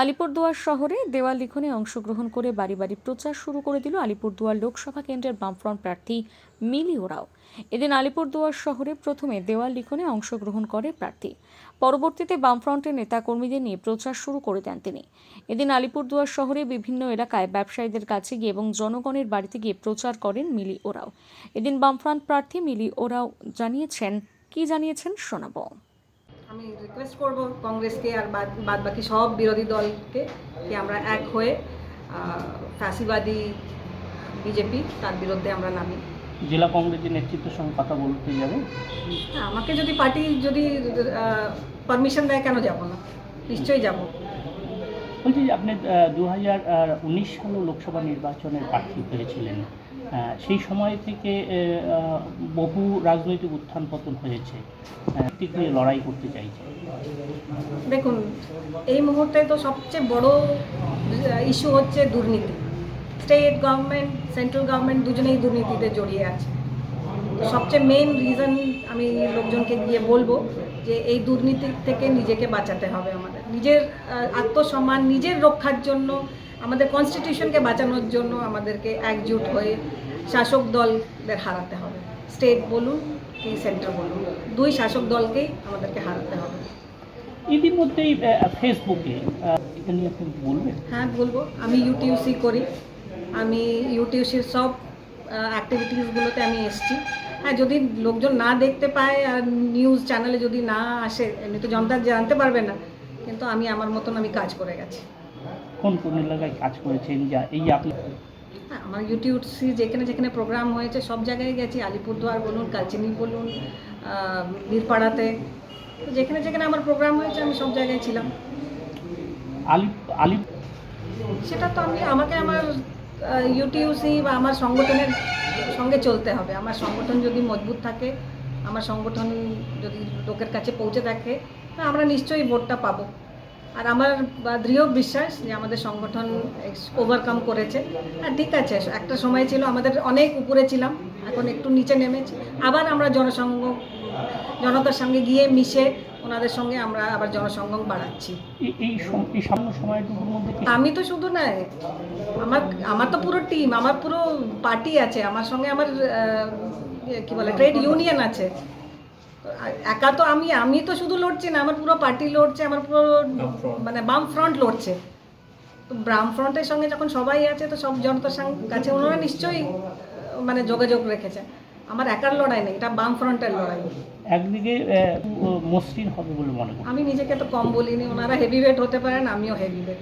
আলিপুরদুয়ার শহরে দেওয়াল লিখনে অংশগ্রহণ করে বাড়ি বাড়ি প্রচার শুরু করে দিল আলিপুরদুয়ার লোকসভা কেন্দ্রের বামফ্রন্ট প্রার্থী মিলি ওরাও। এদিন আলিপুরদুয়ার শহরে প্রথমে দেওয়াল লিখনে অংশগ্রহণ করে প্রার্থী। পরবর্তীতে বামফ্রন্টের নেতাকর্মীদের নিয়ে প্রচার শুরু করে দেন তিনি। এদিন আলিপুরদুয়ার শহরে বিভিন্ন এলাকায় ব্যবসায়ীদের কাছে গিয়ে এবং জনগণের বাড়িতে গিয়ে প্রচার করেন মিলি ওরাও। এদিন বামফ্রন্ট প্রার্থী মিলি ওরাও জানিয়েছেন, কি জানিয়েছেন শোনাবো। আমি রিকোয়েস্ট করব কংগ্রেসকে আর বাদ বাকি সব বিরোধী দলকে কি আমরা এক হয়ে আহ, ফ্যাসিবাদী বিজেপি তার বিরুদ্ধে আমরা নামি। জেলা কংগ্রেসের নেতৃত্বের সঙ্গে কথা বলতে যাবে? হ্যাঁ আমাকে যদি পার্টি যদি পারমিশন দেয় কেন যাব না? নিশ্চয়ই যাব। বলছি আপনি দু হাজার উনিশ সালে লোকসভা নির্বাচনের প্রার্থী হয়েছিলেন। সেই সময় থেকে বহু রাজনৈতিক উত্থান পতন হয়েছে হয়ে লড়াই করতে চাইছে। দেখুন, এই মুহূর্তে তো সবচেয়ে বড় ইস্যু হচ্ছে দুর্নীতি। স্টেট গভর্নমেন্ট সেন্ট্রাল গভর্নমেন্ট দুজনেই দুর্নীতিতে জড়িয়ে আছে। সবচেয়ে মেইন রিজন আমি লোকজনকে গিয়ে বলব যে এই দুর্নীতি থেকে নিজেকে বাঁচাতে হবে আমাদের। নিজের আত্মসম্মান, নিজের রক্ষার জন্য আমাদের কনস্টিটিউশনকে বাঁচানোর জন্য আমাদেরকে একজোট হয়ে শাসক দলদের হারাতে হবে। স্টেট বলুন কি সেন্টার বলুন দুই শাসক দলকেই আমাদেরকে হারাতে হবে। ইতিমধ্যেই ফেসবুকে এটা নিয়ে আপনি বলবেন? হ্যাঁ বলব। আমি ইউটিউসি করি। আমি ইউটিউসির সব অ্যাক্টিভিটিসগুলোতে আমি এসছি। হ্যাঁ যদি লোকজন না দেখতে পায় আর নিউজ চ্যানেলে যদি না আসে এমনি তো জনতা জানতে পারবে না কিন্তু আমি আমার মতন আমি কাজ করে গেছি। কোন কোন এলাকায় কাজ করেছেন? যা এই আপনি হ্যাঁ আমার ইউটিউবসি যেখানে যেখানে প্রোগ্রাম হয়েছে সব জায়গায় গেছি। আলিপুরদুয়ার বলুন কালচিনি বলুন বীরপাড়াতে। যেখানে যেখানে আমার প্রোগ্রাম হয়েছে আমি সব জায়গায় ছিলাম। আলিপ আলিপ সেটা তো আমি আমাকে আমার ইউটিউসি বা আমার সংগঠনের সঙ্গে চলতে হবে। আমার সংগঠন যদি মজবুত থাকে আমার সংগঠন যদি লোকের কাছে পৌঁছে থাকে আমরা নিশ্চয়ই ভোটটা পাবো। আর আমার বা দৃঢ় বিশ্বাস যে আমাদের সংগঠন ওভারকাম করেছে। হ্যাঁ ঠিক আছে একটা সময় ছিল আমাদের অনেক উপরে ছিলাম এখন একটু নিচে নেমেছি। আবার আমরা জনসংঘ জনতার সঙ্গে গিয়ে মিশে ওনাদের সঙ্গে আমরা আবার জনসংযোগ বাড়াচ্ছি। আমি তো শুধু নয় আমার আমার তো পুরো টিম আমার পুরো পার্টি আছে। আমার সঙ্গে আমার কি বলে ট্রেড ইউনিয়ন আছে। একা তো আমি আমি তো শুধু লড়ছি না আমার পুরো পার্টি লড়ছে আমার পুরো মানে বাম ফ্রন্ট লড়ছে। তো বাম ফ্রন্টের সঙ্গে যখন সবাই আছে তো সব জনতার সঙ্গে কাছে ওনারা নিশ্চয়ই মানে যোগাযোগ রেখেছে। আমার একার লড়াই নেই এটা বাম ফ্রন্টের লড়াই। একদিকে মসৃণ হবে বলে মনে আমি নিজেকে তো কম বলিনি ওনারা হেভি ওয়েট হতে পারেন আমিও হেভি ওয়েট